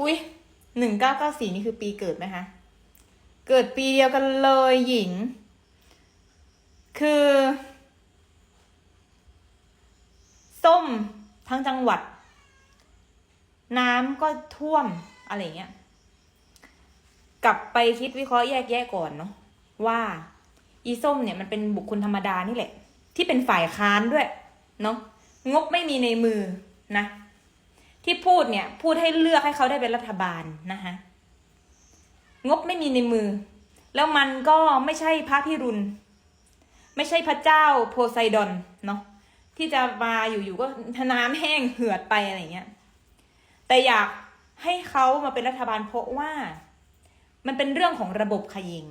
อุ้ยหนึ่งเก้าเก้าสี่นี่คือปีเกิดไหมคะ เกิดปีเดียวกันเลยหญิง คือ ส้มทั้งจังหวัด น้ำก็ท่วมอะไรเงี้ย กลับไปคิดวิเคราะห์แยกแยะก่อนเนาะว่าอีส้มเนี่ยมันเป็นบุคคลธรรมดานี่แหละ ที่เป็นฝ่ายค้านด้วย เนาะงบไม่มีในมือนะ ที่พูดเนี่ย พูดให้เลือกให้เขาได้เป็นรัฐบาลนะคะงบไม่มีในมือ แล้วมันก็ไม่ใช่พระพิรุณ ไม่ใช่พระเจ้าโพไซดอนเนาะที่จะมาอยู่ๆก็น้ำแห้งเหือดไปอะไรเงี้ย แต่อยากให้เขามาเป็นรัฐบาลเพราะว่า มันเป็นเรื่องของระบบค่ะหญิง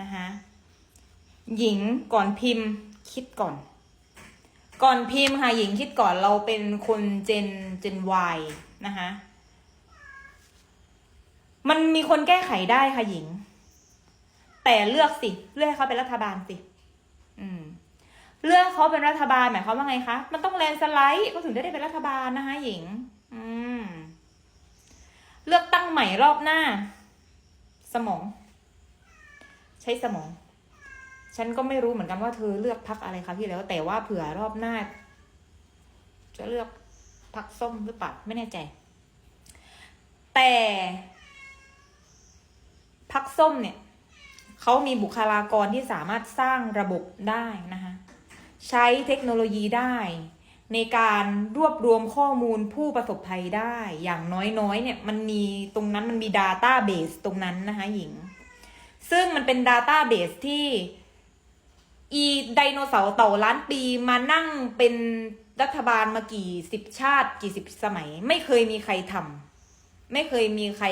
นะคะหญิงก่อนพิมพ์คิดก่อน ก่อนพิมพ์ค่ะหญิงคิดก่อนเราเป็นคนเจนเจน Y นะคะมันมีคนแก้ไขได้ค่ะหญิง แต่เลือกสิ เลือกเขาเป็นรัฐบาลสิ อืม เลือกเขาเป็นรัฐบาลหมายความว่าไงคะ มันต้องแลนด์สไลด์ก็ถึงได้ได้เป็นรัฐบาลนะคะหญิง อืม เลือกตั้งใหม่รอบหน้า สมอง ใช้สมอง ฉันก็ไม่รู้เหมือนกันว่าเธอเลือกพักอะไรคะพี่แล้ว แต่ว่าเผื่อรอบหน้า จะเลือกพักส้มหรือเปล่าไม่แน่ใจ แต่พักส้มเนี่ยเขามีบุคลากรที่สามารถสร้างระบบได้นะคะใช้เทคโนโลยีได้ ในการรวบรวมข้อมูลผู้ประสบภัยได้ อย่างน้อยๆเนี่ยมันมีตรงนั้นมันมี Database ตรงนั้นนะคะหญิง ซึ่งมันเป็น Database ที่ อีไดโนเสาร์เต่าล้านปีมานั่งเป็นรัฐบาลมากี่สิบชาติกี่สิบสมัย ไม่เคยมีใครทำไม่เคยมีใคร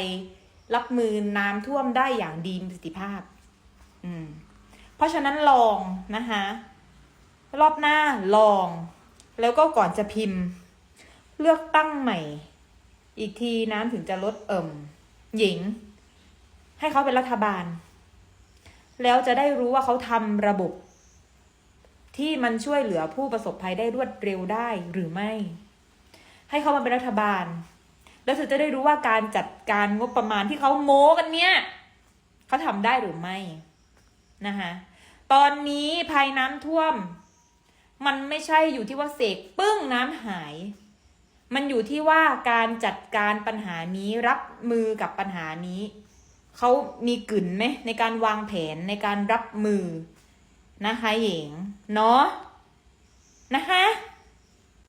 รับมือน้ำท่วมได้อย่างดีมีประสิทธิภาพ อืม เพราะฉะนั้นลองนะคะรอบหน้าลอง แล้วก็ก่อนจะพิมพ์ เลือกตั้งใหม่ อีกทีน้ำถึงจะลดเอิ่ม หญิง ให้เขาเป็นรัฐบาล แล้วจะได้รู้ว่าเขาทำระบบ ที่มันช่วยเหลือผู้ประสบภัยได้รวดเร็วได้หรือไม่ ให้เขามาเป็นรัฐบาล แล้วเธอจะได้รู้ว่าการจัดการงบประมาณที่เขาโม้กันเนี่ยเขาทำได้หรือไม่นะคะตอนนี้ภัยน้ำท่วม มันไม่ใช่อยู่ที่ว่าเสกปึ้งน้ำหาย มันอยู่ที่ว่าการจัดการปัญหานี้รับมือกับปัญหานี้ เขามีกลิ่นไหมในการวางแผนในการรับมือ นะคะหญิง เนาะนะคะ